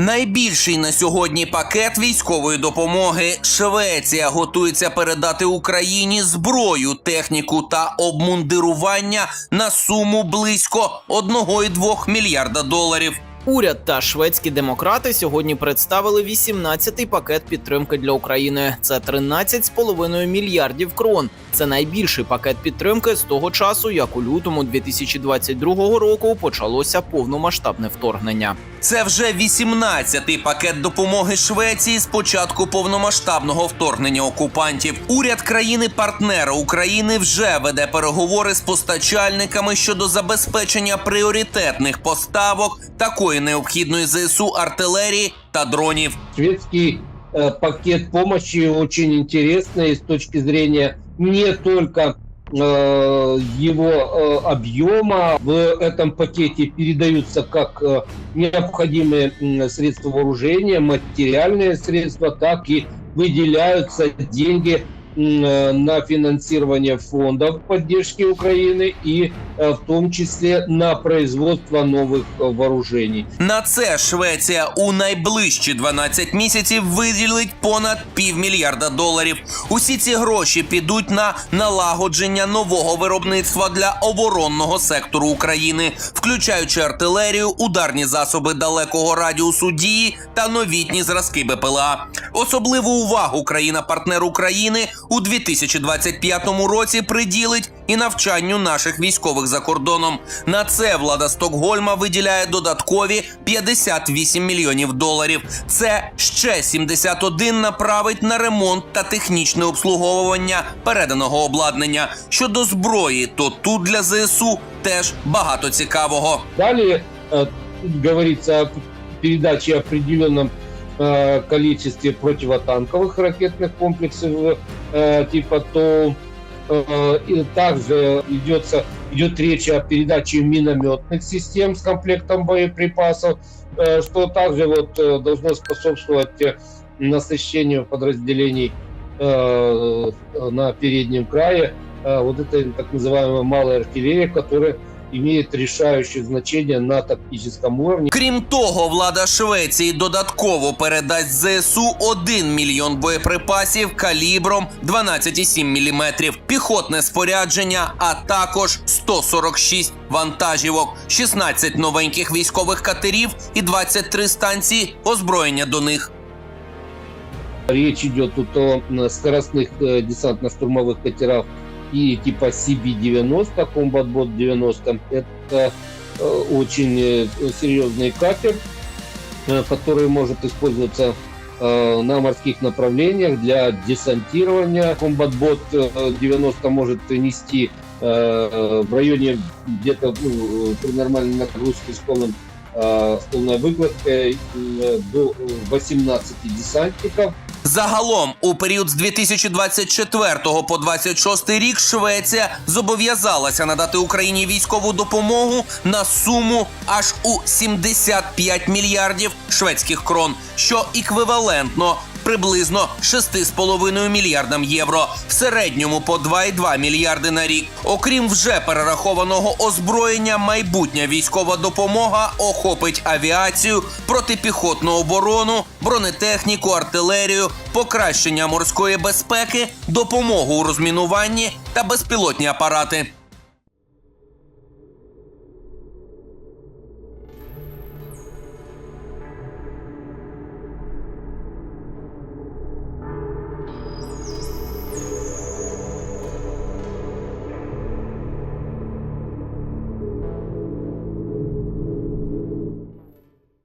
Найбільший на сьогодні пакет військової допомоги. Швеція готується передати Україні зброю, техніку та обмундирування на суму близько 1,2 мільярда доларів. Уряд та шведські демократи сьогодні представили 18-й пакет підтримки для України. Це 13,5 мільярдів крон. Це найбільший пакет підтримки з того часу, як у лютому 2022 року почалося повномасштабне вторгнення. Це вже 18-й пакет допомоги Швеції з початку повномасштабного вторгнення окупантів. Уряд країни-партнера України вже веде переговори з постачальниками щодо забезпечення пріоритетних поставок такої необхідної ЗСУ артилерії та дронів. Шведский э, пакет помощи очень интересный с точки зрения не только э, его э, объема. В этом пакете передаются как э, необходимые средства вооружения, материальные средства, так и выделяются деньги э, на финансирование фондов поддержки Украины и э, в том числе на производство новых э, вооружений. На це Швеція у найближчі 12 місяців виділить понад півмільярда доларів. Усі ці гроші підуть на налагодження нового виробництва для оборонного сектору України, включаючи артилерію, ударні засоби далекого радіусу дії та новітні зразки БПЛА. Особливу увагу країна-партнер України у 2025 році приділить і навчанню наших військових за кордоном. На це влада Стокгольма виділяє додаткові 58 мільйонів доларів. Це ще 71 направить на ремонт та технічне обслуговування переданого обладнання. Щодо зброї, то тут для ЗСУ теж багато цікавого. Далее э, тут говорится о передаче определенном э, количестве противотанковых ракетных комплексов э, типа ТОУ. Э, И также идется, идет речь о передаче минометных систем с комплектом боеприпасов, э, что также вот э, должно способствовать э, насыщению подразделений э, на переднем крае э, вот этой так называемой малой артиллерии, которая имеет решающее значение на тактическом уровне. Крім того, влада Швеції додатково передасть ЗСУ 1 мільйон боєприпасів калібром 12,7 мм, піхотне спорядження, а також 146 вантажівок, 16 новеньких військових катерів і 23 станції озброєння до них. Речь идет тут о м, скоростных э, десантно-штурмовых катерах и типа CB-90, Combat Bot 90. Это э, очень э, серьезный катер, э, который может использоваться на морских направлениях для десантирования. Э, 90 может нести в районе где-то ну, при нормальной нагрузке с полным с полной выкладкой до 18 десантников. Загалом, у період з 2024 по 26 рік Швеція зобов'язалася надати Україні військову допомогу на суму аж у 75 мільярдів шведських крон, що еквівалентно приблизно 6,5 мільярдам євро, в середньому по 2,2 мільярди на рік. Окрім вже перерахованого озброєння, майбутня військова допомога охопить авіацію, протипіхотну оборону, бронетехніку, артилерію, покращення морської безпеки, допомогу у розмінуванні та безпілотні апарати.